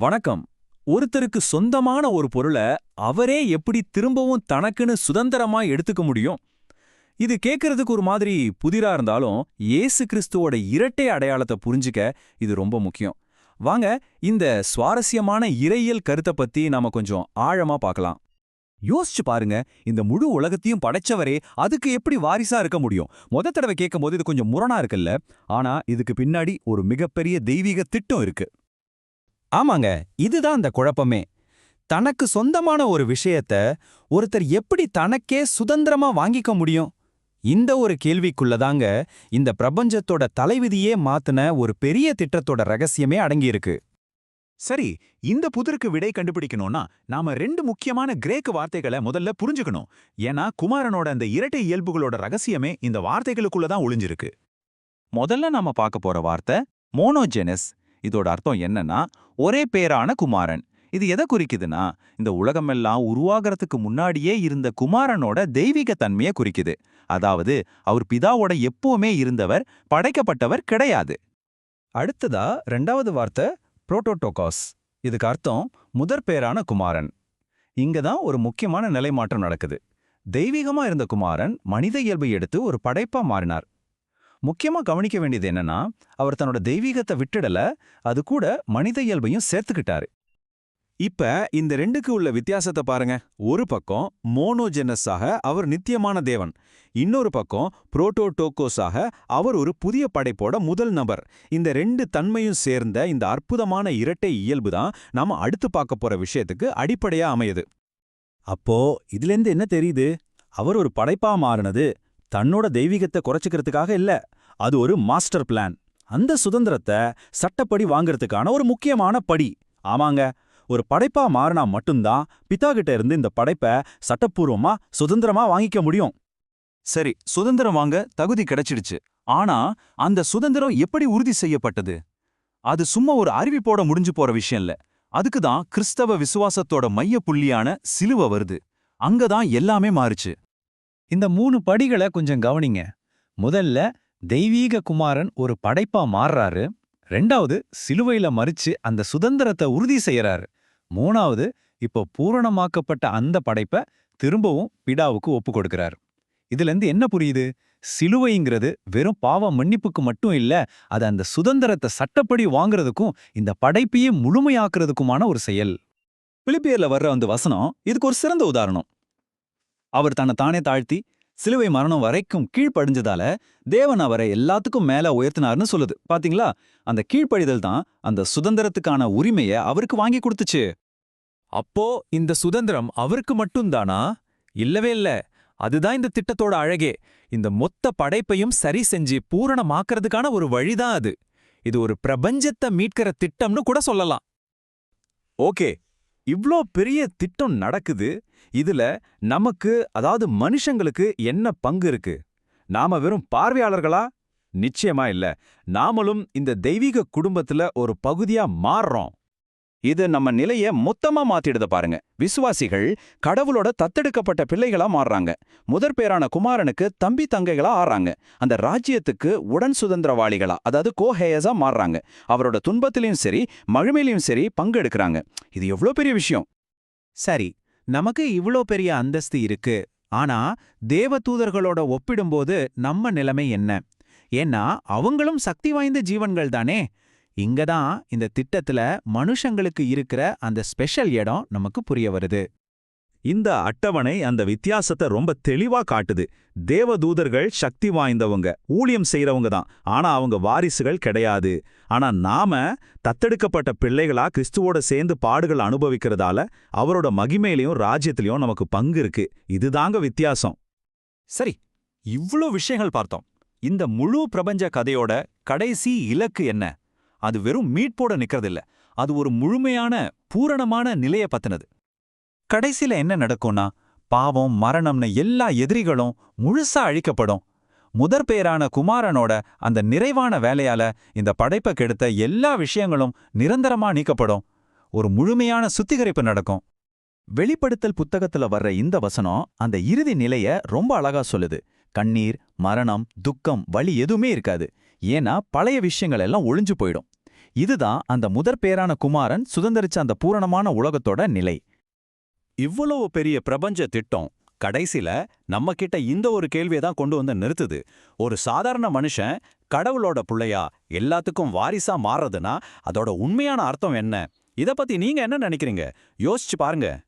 வணக்கம். ஒருத்தருக்கு சொந்தமான ஒரு பொருளை அவரே எப்படி திரும்பவும் தனக்குன்னு சுதந்திரமா எடுத்துக்க முடியும்? இது கேட்கறதுக்கு ஒரு மாதிரி புதிரா இருந்தாலும் இயேசு கிறிஸ்துவோட இரட்டை அடையாளத்தை புரிஞ்சுக்க இது ரொம்ப முக்கியம். வாங்க இந்த சுவாரஸ்யமான இறையியல் கருத்தை பத்தி நாம கொஞ்சம் ஆழமா பார்க்கலாம். யோசிச்சு பாருங்க இந்த முழு உலகத்தையும் படைச்சவரே அதுக்கு எப்படி வாரிசா இருக்க முடியும்? முத தடவை கேட்கும்போது இது கொஞ்சம் முரணா இருக்குல்ல? ஆனா இதுக்கு பின்னாடி ஒரு மிகப்பெரிய தெய்வீக திட்டம் இருக்கு. ஆமாங்க இதுதான் அந்த குழப்பமே. தனக்கு சொந்தமான ஒரு விஷயத்த ஒருத்தர் எப்படி தனக்கே சுதந்திரமா வாங்கிக்க முடியும்? இந்த ஒரு கேள்விக்குள்ளதாங்க இந்த பிரபஞ்சத்தோட தலைவிதியே மாத்துன ஒரு பெரிய திட்டத்தோட ரகசியமே அடங்கியிருக்கு. சரி இந்த புதிருக்கு விடை கண்டுபிடிக்கணும்னா நாம ரெண்டு முக்கியமான கிரேக்கு வார்த்தைகளை முதல்ல புரிஞ்சுக்கணும். ஏன்னா குமாரனோட அந்த இரட்டை இயல்புகளோட ரகசியமே இந்த வார்த்தைகளுக்குள்ள தான் ஒளிஞ்சிருக்கு. முதல்ல நாம பார்க்க போற வார்த்தை மோனோஜெனஸ். இதோட அர்த்தம் என்னன்னா ஒரே பேரான குமாரன். இது எதை குறிக்குதுன்னா இந்த உலகமெல்லாம் உருவாகிறதுக்கு முன்னாடியே இருந்த குமாரனோட தெய்வீக தன்மையை குறிக்குது. அதாவது அவர் பிதாவோட எப்பவுமே இருந்தவர் படைக்கப்பட்டவர் கிடையாது. அடுத்ததா ரெண்டாவது வார்த்தை புரோட்டோட்டோகாஸ் இதுக்கு அர்த்தம் முதற் பேரான குமாரன். இங்க தான் ஒரு முக்கியமான நிலைமாற்றம் நடக்குது. தெய்வீகமா இருந்த குமாரன் மனித இயல்பை எடுத்து ஒரு படைப்பா மாறினார். முக்கியமா கவனிக்க வேண்டியது என்னன்னா அவர் தன்னோட தெய்வீகத்தை விட்டுடல அது கூட மனித இயல்பையும் சேர்த்துக்கிட்டாரு. இப்ப இந்த ரெண்டுக்கு உள்ள வித்தியாசத்தை பாருங்க. ஒரு பக்கம் மோனோஜெனஸாக அவர் நித்தியமான தேவன். இன்னொரு பக்கம் புரோட்டோடோக்கோஸாக அவர் ஒரு புதிய படைப்போட முதல் நபர். இந்த ரெண்டு தன்மையும் சேர்ந்த இந்த அற்புதமான இரட்டை இயல்பு தான் நாம அடுத்து பார்க்க போற விஷயத்துக்கு அடிப்படையா அமையுது. அப்போ இதுலேருந்து என்ன தெரியுது? அவர் ஒரு படைப்பா மாறினது. தன்னோட தெய்வீகத்தை குறைச்சிக்கிறதுக்காக இல்ல. அது ஒரு மாஸ்டர் பிளான். அந்த சுதந்திரத்தை சட்டப்படி வாங்கறதுக்கான ஒரு முக்கியமான படி. ஆமாங்க. ஒரு படைப்பா மாறினா மட்டும்தான் பிதா கிட்ட இருந்து இந்த படைப்பை சட்டப்பூர்வமா சுதந்திரமா வாங்கிக்க முடியும். சரி சுதந்திரம் வாங்க தகுதி கிடைச்சிடுச்சு. ஆனா அந்த சுதந்திரம் எப்படி உறுதி செய்யப்பட்டது? அது சும்மா ஒரு அறிவிப்போட முடிஞ்சு போற விஷயம் இல்ல. அதுக்கு தான் கிறிஸ்தவ விசுவாசத்தோட மைய புள்ளியான சிலுவ வருது. அங்கதான் எல்லாமே மாறுச்சு. இந்த மூணு படிகளை கொஞ்சம் கவனிங்க. முதல்ல தெய்வீக குமாரன் ஒரு படைப்பா மாறுறாரு. ரெண்டாவது சிலுவையில மறிச்சு அந்த சுதந்திரத்தை உறுதி செய்யறாரு. மூணாவது இப்போ பூரணமாக்கப்பட்ட அந்த படைப்பை திரும்பவும் பிடாவுக்கு ஒப்பு கொடுக்கிறார். இதுல இருந்து என்ன புரியுது? சிலுவைங்கிறது வெறும் பாவ மன்னிப்புக்கு மட்டும் இல்ல அது அந்த சுதந்திரத்தை சட்டப்படி வாங்குறதுக்கும் இந்த படைப்பையே முழுமையாக்குறதுக்குமான ஒரு செயல். பிலிப்பியர்ல வர்ற அந்த வசனம் இதுக்கு ஒரு சிறந்த உதாரணம். அவர் தன்னை தானே தாழ்த்தி சிலுவை மரணம் வரைக்கும் கீழ்ப்படிஞ்சதால தேவன் அவரை எல்லாத்துக்கும் மேல உயர்த்தினார்னு சொல்லுது. பாத்தீங்களா? அந்த கீழ்ப்படிதல் தான் அந்த சுதந்திரத்துக்கான உரிமைய அவருக்கு வாங்கி கொடுத்துச்சு. அப்போ இந்த சுதந்திரம் அவருக்கு மட்டும்தானா? இல்லவே இல்ல. அதுதான் இந்த திட்டத்தோட அழகே. இந்த மொத்த படைப்பையும் சரி செஞ்சு பூரணமாக்கறதுக்கான ஒரு வழிதான் அது. இது ஒரு பிரபஞ்சத்தை மீட்கிற திட்டம்னு கூட சொல்லலாம். ஓகே. இவ்ளோ பெரிய திட்டம் நடக்குது. இதுல நமக்கு அதாவது மனுஷங்களுக்கு என்ன பங்கு இருக்கு? நாம வெறும் பார்வையாளர்களா? நிச்சயமா இல்ல. நாமளும் இந்த தெய்வீக குடும்பத்துல ஒரு பகுதியா மாறுறோம். இது நம்ம நிலைய மொத்தமா மாத்திடுத பாருங்க. விசுவாசிகள் கடவுளோட தத்தெடுக்கப்பட்ட பிள்ளைகளா மாறுறாங்க. முதற் பேரான குமாரனுக்கு தம்பி தங்கைகளா ஆறாங்க. அந்த ராஜ்யத்துக்கு உடன் சுதந்திரவாளிகளா அதாவது கோஹேயஸா மாறுறாங்க. அவரோட துன்பத்திலையும் சரி மகிமையிலையும் சரி பங்கெடுக்கிறாங்க இது எவ்வளோ பெரிய விஷயம்? சரி நமக்கு இவ்ளோ பெரிய அந்தஸ்து இருக்கு. ஆனா தேவதூதர்களோட ஒப்பிடும்போது நம்ம நிலைமை என்ன? ஏன்னா அவங்களும் சக்தி வாய்ந்த ஜீவன்கள் தானே? இங்க தான் இந்த திட்டத்துல மனுஷங்களுக்கு இருக்கிற அந்த ஸ்பெஷல் இடம் நமக்கு புரிய வருது. இந்த அட்டவணை அந்த வித்தியாசத்தை ரொம்ப தெளிவா காட்டுது. தேவதூதர்கள் சக்தி வாய்ந்தவங்க ஊழியம் செய்யறவங்க தான். ஆனா அவங்க வாரிசுகள் கிடையாது. ஆனா நாம தத்தெடுக்கப்பட்ட பிள்ளைகளா கிறிஸ்துவோட சேர்ந்து பாடுகள் அனுபவிக்கிறதால அவரோட மகிமையிலையும் ராஜ்யத்திலையும் நமக்கு பங்கு இருக்கு. இதுதாங்க வித்தியாசம். சரி இவ்ளோ விஷயங்கள் பார்த்தோம். இந்த முழு பிரபஞ்ச கதையோட கடைசி இலக்கு என்ன? அது வெறும் மீட்போட நிக்கிறதில்ல. அது ஒரு முழுமையான பூரணமான நிலைய பத்தினது. கடைசில என்ன நடக்கும்னா பாவம் மரணம்னு எல்லா எதிரிகளும் முழுசா அழிக்கப்படும். முதற் பேரான குமாரனோட அந்த நிறைவான வேலையால இந்த படைப்பை கெடுத்த எல்லா விஷயங்களும் நிரந்தரமா நீக்கப்படும். ஒரு முழுமையான சுத்திகரிப்பு நடக்கும். வெளிப்படுத்தல் புத்தகத்துல வர்ற இந்த வசனம் அந்த இறுதி நிலைய ரொம்ப அழகா சொல்லுது. கண்ணீர் மரணம் துக்கம் வலி எதுவுமே இருக்காது. ஏன்னா பழைய விஷயங்கள் எல்லாம் ஒளிஞ்சு போயிடும். இதுதான் அந்த முதற் பேரான குமாரன் சுதந்திரிச்ச அந்த பூரணமான உலகத்தோட நிலை. இவ்வளவு பெரிய பிரபஞ்ச திட்டம் கடைசில நம்ம கிட்ட இந்த ஒரு கேள்வியை தான் கொண்டு வந்து நிறுத்துது. ஒரு சாதாரண மனுஷன் கடவுளோட புள்ளையா எல்லாத்துக்கும் வாரிசா மாறுறதுன்னா அதோட உண்மையான அர்த்தம் என்ன? இத பத்தி நீங்க என்ன நினைக்கிறீங்க? யோசிச்சு பாருங்க.